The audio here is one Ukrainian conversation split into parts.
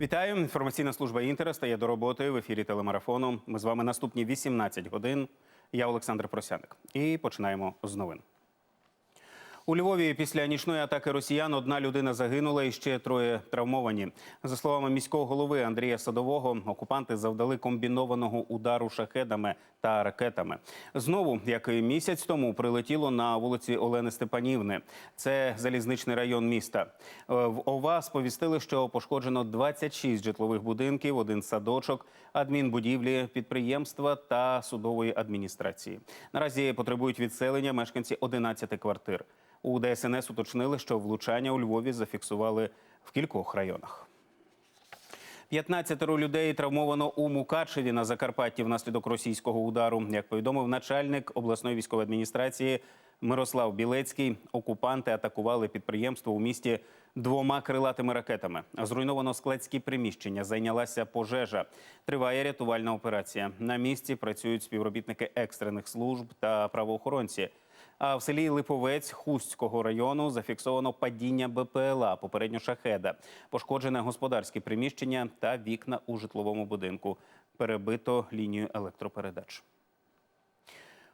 Вітаю. Інформаційна служба Інтера стає до роботи в ефірі телемарафону. Ми з вами наступні 18 годин. Я Олександр Просяник. І починаємо з новин. У Львові після нічної атаки росіян одна людина загинула і ще троє травмовані. За словами міського голови Андрія Садового, окупанти завдали комбінованого удару шахедами та ракетами. Знову, як і місяць тому, прилетіло на вулиці Олени Степанівни. Це залізничний район міста. Е, В ОВА сповістили, що пошкоджено 26 житлових будинків, один садочок, адмінбудівлі, підприємства та судової адміністрації. Наразі потребують відселення мешканці 11 квартир. У ДСНС уточнили, що влучання у Львові зафіксували в кількох районах. 15 людей травмовано у Мукачеві на Закарпатті внаслідок російського удару. Як повідомив начальник обласної військової адміністрації Мирослав Білецький, окупанти атакували підприємство у місті двома крилатими ракетами. Зруйновано складські приміщення, зайнялася пожежа. Триває рятувальна операція. На місці працюють співробітники екстрених служб та правоохоронці. А в селі Липовець Хустського району зафіксовано падіння БПЛА, попередньо шахеда, пошкоджене господарське приміщення та вікна у житловому будинку. Перебито лінію електропередач.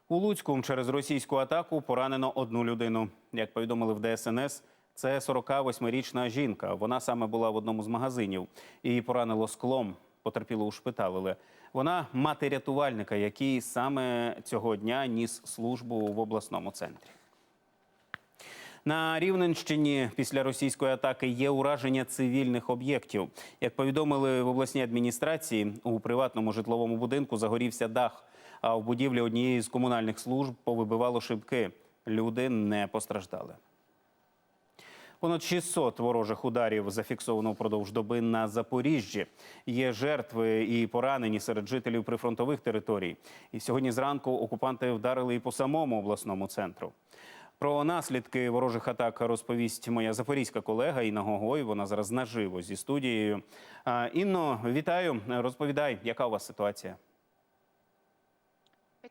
У Луцьку через російську атаку поранено одну людину. Як повідомили в ДСНС, це 48-річна жінка. Вона саме була в одному з магазинів. Її поранило склом. Потерпіло ушпиталили. Вона мати рятувальника, який саме цього дня ніс службу в обласному центрі. На Рівненщині після російської атаки є ураження цивільних об'єктів. Як повідомили в обласній адміністрації, у приватному житловому будинку загорівся дах, а в будівлі однієї з комунальних служб повибивало шибки. Люди не постраждали. Понад 600 ворожих ударів зафіксовано впродовж доби на Запоріжжі. Є жертви і поранені серед жителів прифронтових територій. І сьогодні зранку окупанти вдарили і по самому обласному центру. Про наслідки ворожих атак розповість моя запорізька колега Інна Гогой. Вона зараз наживо зі студією. Інно, вітаю. Розповідай, яка у вас ситуація?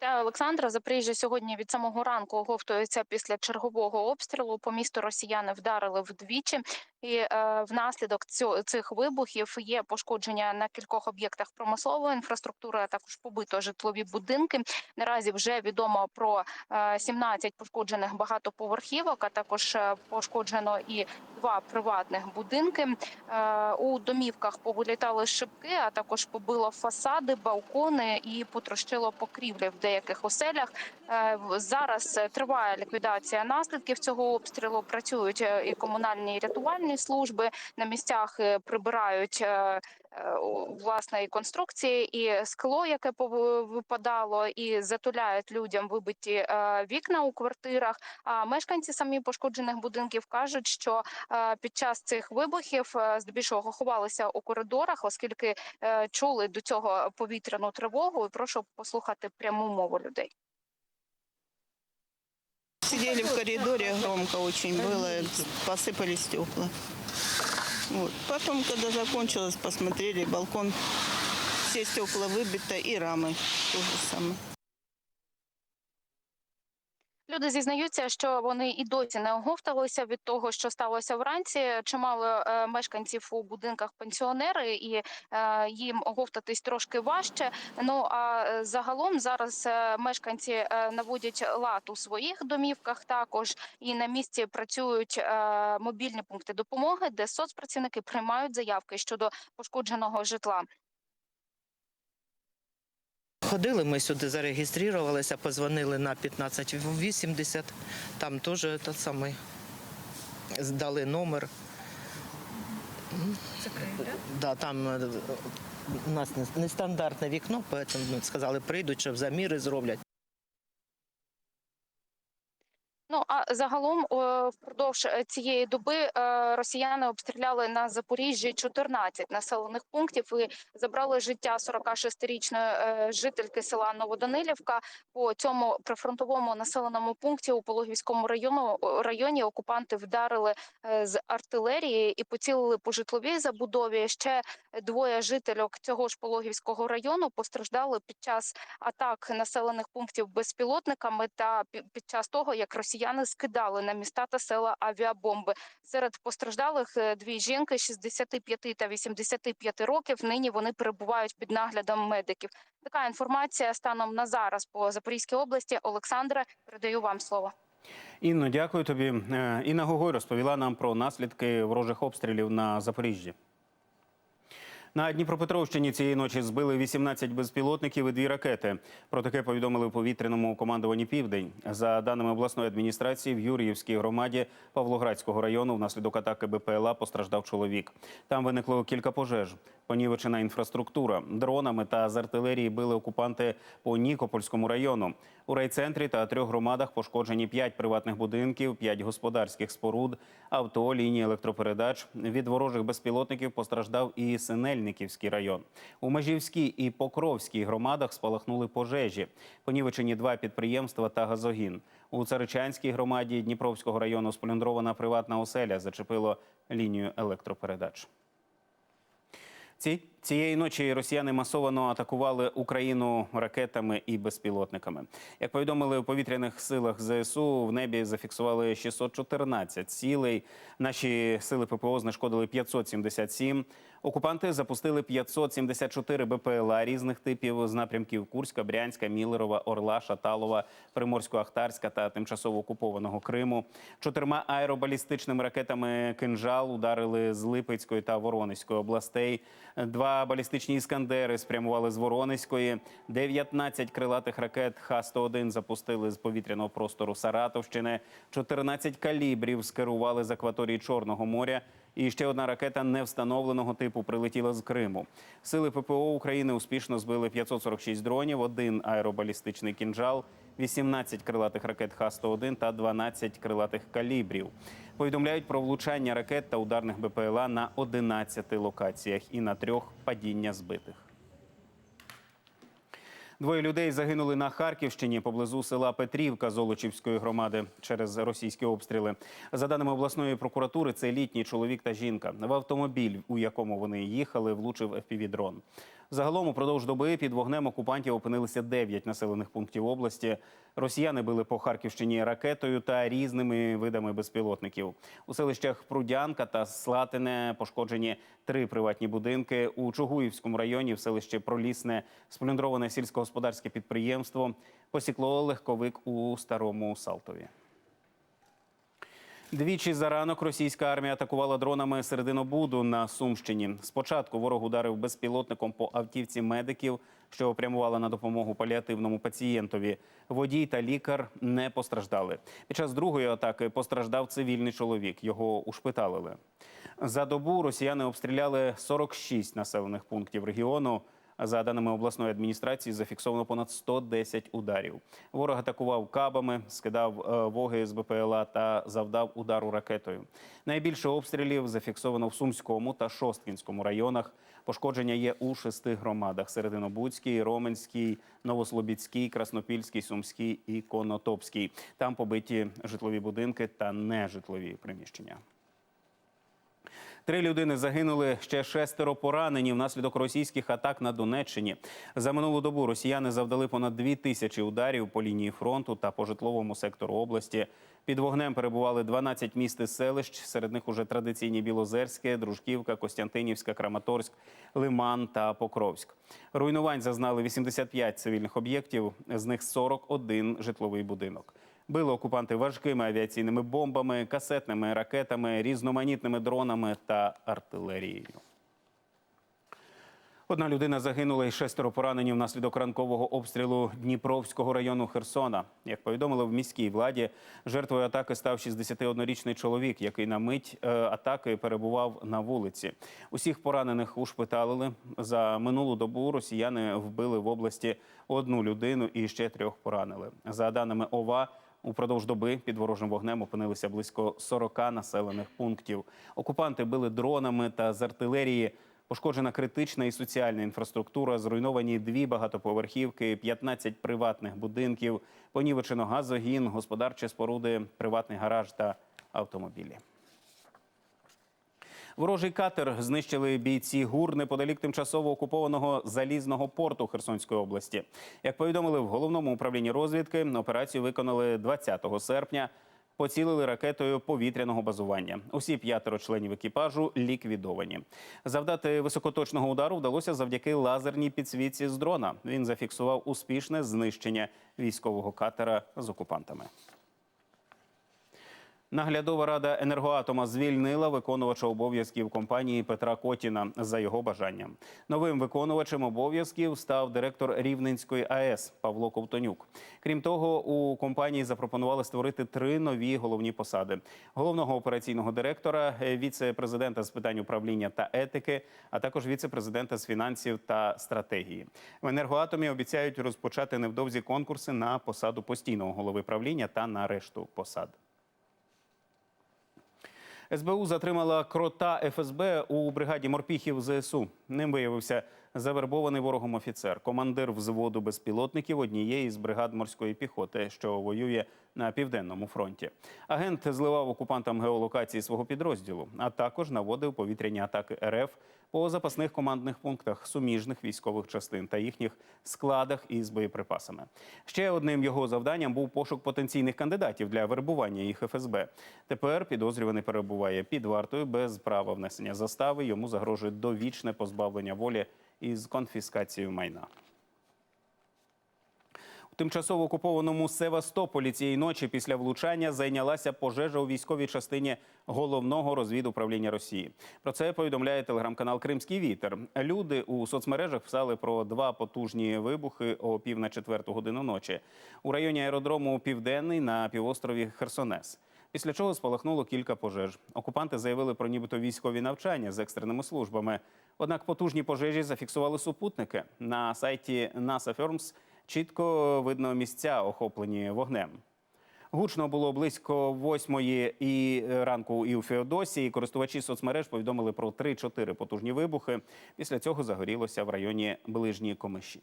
Вітаю, Олександра. Запоріжжя сьогодні від самого ранку оговтується після чергового обстрілу. По місту росіяни вдарили вдвічі, і е, внаслідок цього, цих вибухів є пошкодження на кількох об'єктах промислової інфраструктури, а також побито житлові будинки. Наразі вже відомо про е, 17 пошкоджених багатоповерхівок, а також е, пошкоджено і два приватних будинки. Е, у домівках повилітали шибки, а також побило фасади, балкони і потрощило покрівлі деяких оселях. Е, Зараз е, триває ліквідація наслідків цього обстрілу. Працюють е, і комунальні і рятувальні служби на місцях. Прибирають е, власне і конструкції, і скло, яке випадало, і затуляють людям вибиті е, вікна у квартирах. А мешканці самі пошкоджених будинків кажуть, що е, під час цих вибухів здебільшого ховалися у коридорах, оскільки чули до цього повітряну тривогу. І прошу послухати пряму мову людей. Сидели в коридоре, громко очень было, посыпались стекла. Вот. Потом, когда закончилось, посмотрели, балкон, все стекла выбито и рамы то же самое. Люди зізнаються, що вони і досі не оговталися від того, що сталося вранці. Чимало е, мешканців у будинках пенсіонери, і е, їм оговтатись трошки важче. Ну а е, загалом зараз мешканці наводять лад у своїх домівках. Також і на місці працюють мобільні пункти допомоги, де соцпрацівники приймають заявки щодо пошкодженого житла. Ходили ми сюди, зареєструвалися, позвонили на 1580, там теж той самий, здали номер. Да, там е, у нас нестандартне вікно, тому сказали, прийдуть, щоб заміри зроблять. Ну а загалом е, впродовж е, цієї доби е, росіяни обстріляли на Запоріжжі 14 населених пунктів і забрали життя 46-річної е, жительки села Новоданилівка. По цьому прифронтовому населеному пункті у Пологівському району районі окупанти вдарили з артилерії і поцілили по житловій забудові. Ще двоє жительок цього ж Пологівського району постраждали під час атак населених пунктів безпілотниками та пі- під час того, як росіяни скидали на міста та села авіабомби. Серед постраждалих е, дві жінки 65 та 85 років. Нині вони перебувають під наглядом медиків. Така інформація станом на зараз по Запорізькій області. Олександра, передаю вам слово. Інно, дякую тобі. Е, Інна Гогой розповіла нам про наслідки ворожих обстрілів на Запоріжжі. На Дніпропетровщині цієї ночі збили 18 безпілотників і дві ракети. Про таке повідомили у повітряному командуванні Південь. За даними обласної адміністрації, в Юріївській громаді Павлоградського району внаслідок атаки БПЛА постраждав чоловік. Там виникло кілька пожеж. Понівечена інфраструктура. Дронами та з артилерії били окупанти по Нікопольському району. У райцентрі та трьох громадах пошкоджені 5 приватних будинків, 5 господарських споруд, авто, лінії електропередач. Від ворожих безпілотників постраждав і Синельниківський район. У Межівській і Покровській громадах спалахнули пожежі. Понівечені два підприємства та газогін. У Царичанській громаді Дніпровського району сполюндрована приватна оселя зачепило лінію електропередач. Ці цієї ночі росіяни масово атакували Україну ракетами і безпілотниками. Як повідомили у повітряних силах ЗСУ, в небі зафіксували 614 цілей. Наші сили ППО знешкодили 577. Окупанти запустили 574 БПЛА різних типів з напрямків Курська, Брянська, Мілерова, Орла, Шаталова, Приморсько-Ахтарська та тимчасово окупованого Криму. Чотирма аеробалістичними ракетами кинжал ударили з Липецької та Воронезької областей. Два балістичні іскандери спрямували з Воронезької. 19 крилатих ракет Х-101 запустили з повітряного простору Саратовщини. 14 калібрів скерували з акваторії Чорного моря. І ще одна ракета невстановленого типу прилетіла з Криму. Сили ППО України успішно збили 546 дронів, один аеробалістичний кінжал, 18 крилатих ракет Х-101 та 12 крилатих калібрів. Повідомляють про влучання ракет та ударних БПЛА на 11 локаціях і на трьох падіння збитих. Двоє людей загинули на Харківщині поблизу села Петрівка Золочівської громади через російські обстріли. За даними обласної прокуратури, це літній чоловік та жінка. В автомобіль, у якому вони їхали, влучив FPV-дрон. Загалом упродовж доби під вогнем окупантів опинилися 9 населених пунктів області. Росіяни били по Харківщині ракетою та різними видами безпілотників. У селищах Прудянка та Слатине пошкоджені три приватні будинки. У Чугуївському районі в селищі Пролісне сплюндроване сільськогосподарське підприємство посікло легковик у старому Салтові. Двічі за ранок російська армія атакувала дронами серединобуду на Сумщині. Спочатку ворог ударив безпілотником по автівці медиків, що прямувала на допомогу паліативному пацієнтові. Водій та лікар не постраждали. Під час другої атаки постраждав цивільний чоловік. Його ушпиталили. За добу росіяни обстріляли 46 населених пунктів регіону. За даними обласної адміністрації, зафіксовано понад 110 ударів. Ворог атакував кабами, скидав е, воги з БПЛА та завдав удару ракетою. Найбільше обстрілів зафіксовано в Сумському та Шосткінському районах. Пошкодження є у шести громадах: Серединобудській, Роменській, Новослобідській, Краснопільській, Сумській і Конотопській. Там побиті житлові будинки та нежитлові приміщення. Три людини загинули, ще шестеро поранені внаслідок російських атак на Донеччині. За минулу добу росіяни завдали понад дві тисячі ударів по лінії фронту та по житловому сектору області. Під вогнем перебували 12 міст і селищ. Серед них уже традиційні Білозерське, Дружківка, Костянтинівська, Краматорськ, Лиман та Покровськ. Руйнувань зазнали 85 цивільних об'єктів, з них 41 житловий будинок. Били окупанти важкими авіаційними бомбами, касетними ракетами, різноманітними дронами та артилерією. Одна людина загинула і шестеро поранені внаслідок ранкового обстрілу Дніпровського району Херсона. Як повідомили в міській владі, жертвою атаки став 61-річний чоловік, який на мить е, атаки перебував на вулиці. Усіх поранених ушпиталили. За минулу добу росіяни вбили в області одну людину і ще трьох поранили. За даними ОВА, Упродовж доби під ворожим вогнем опинилися близько 40 населених пунктів. Окупанти били дронами та з артилерії. Пошкоджена критична і соціальна інфраструктура, зруйновані дві багатоповерхівки, 15 приватних будинків, понівечено газогін, господарчі споруди, приватний гараж та автомобілі. Ворожий катер знищили бійці ГУР неподалік тимчасово окупованого залізного порту Херсонської області. Як повідомили в головному управлінні розвідки, операцію виконали 20 серпня. поцілили ракетою повітряного базування. Усі п'ятеро членів екіпажу ліквідовані. Завдати високоточного удару вдалося завдяки лазерній підсвітці з дрона. Він зафіксував успішне знищення військового катера з окупантами. Наглядова рада енергоатома звільнила виконувача обов'язків компанії Петра Котіна за його бажанням. Новим виконувачем обов'язків став директор Рівненської АЕС Павло Ковтонюк. Крім того, у компанії запропонували створити три нові головні посади: головного операційного директора, е, віце-президента з питань управління та етики, а також віце-президента з фінансів та стратегії. В енергоатомі обіцяють розпочати невдовзі конкурси на посаду постійного голови правління та на решту посад. СБУ затримала крота ФСБ у бригаді морпіхів ЗСУ. Ним виявився завербований ворогом офіцер, командир взводу безпілотників однієї з бригад морської піхоти, що воює на південному фронті. Агент зливав окупантам геолокації свого підрозділу, а також наводив повітряні атаки РФ по запасних командних пунктах суміжних військових частин та їхніх складах із боєприпасами. Ще одним його завданням був пошук потенційних кандидатів для вербування їх ФСБ. Тепер підозрюваний перебуває під вартою без права внесення застави. Йому загрожує довічне позбавлення волі із конфіскацією майна. Тимчасово окупованому Севастополі цієї ночі після влучання зайнялася пожежа у військовій частині головного розвідуправління Росії. Про це повідомляє телеграм-канал Кримський вітер. Люди у соцмережах писали про два потужні вибухи о пів на четверту годину ночі у районі аеродрому Південний на півострові Херсонес. Після чого спалахнуло кілька пожеж. Окупанти заявили про нібито військові навчання з екстреними службами. Однак потужні пожежі зафіксували супутники на сайті NASA Firms чітко видно місця, охоплені вогнем. Гучно було близько восьмої і ранку і у Феодосії. Користувачі соцмереж повідомили про 3-4 потужні вибухи. Після цього загорілося в районі ближні комиші.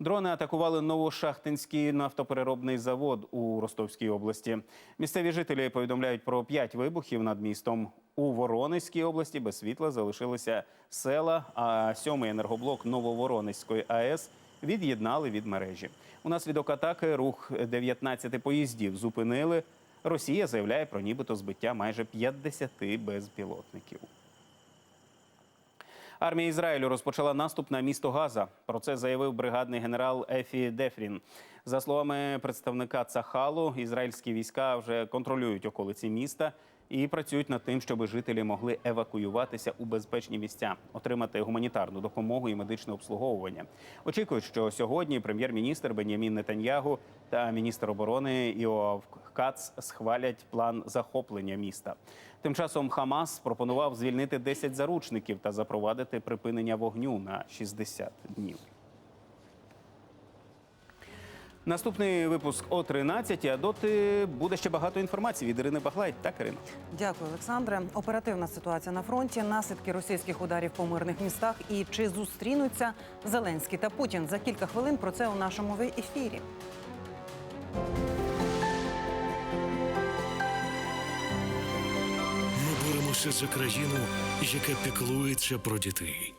Дрони атакували Новошахтинський нафтопереробний завод у Ростовській області. Місцеві жителі повідомляють про п'ять вибухів над містом. У Воронезькій області без світла залишилися села, а сьомий енергоблок Нововоронезької АЕС від'єднали від мережі. Унаслідок атаки рух 19 поїздів зупинили. Росія заявляє про нібито збиття майже 50 безпілотників. Армія Ізраїлю розпочала наступ на місто Газа. Про це заявив бригадний генерал Ефі Дефрін. За словами представника Цахалу, ізраїльські війська вже контролюють околиці міста і працюють над тим, щоб жителі могли евакуюватися у безпечні місця, отримати гуманітарну допомогу і медичне обслуговування. Очікують, що сьогодні прем'єр-міністр Бенямін Нетаньягу та міністр оборони Іоав Кац схвалять план захоплення міста. Тим часом Хамас пропонував звільнити 10 заручників та запровадити припинення вогню на 60 днів. Наступний випуск о 13, а доти буде ще багато інформації від Ірини Баглай та Карина. Дякую, Олександре. Оперативна ситуація на фронті, наслідки російських ударів по мирних містах і чи зустрінуться Зеленський та Путін за кілька хвилин. Про це у нашому ефірі. Ми боремося за країну, яка піклується про дітей.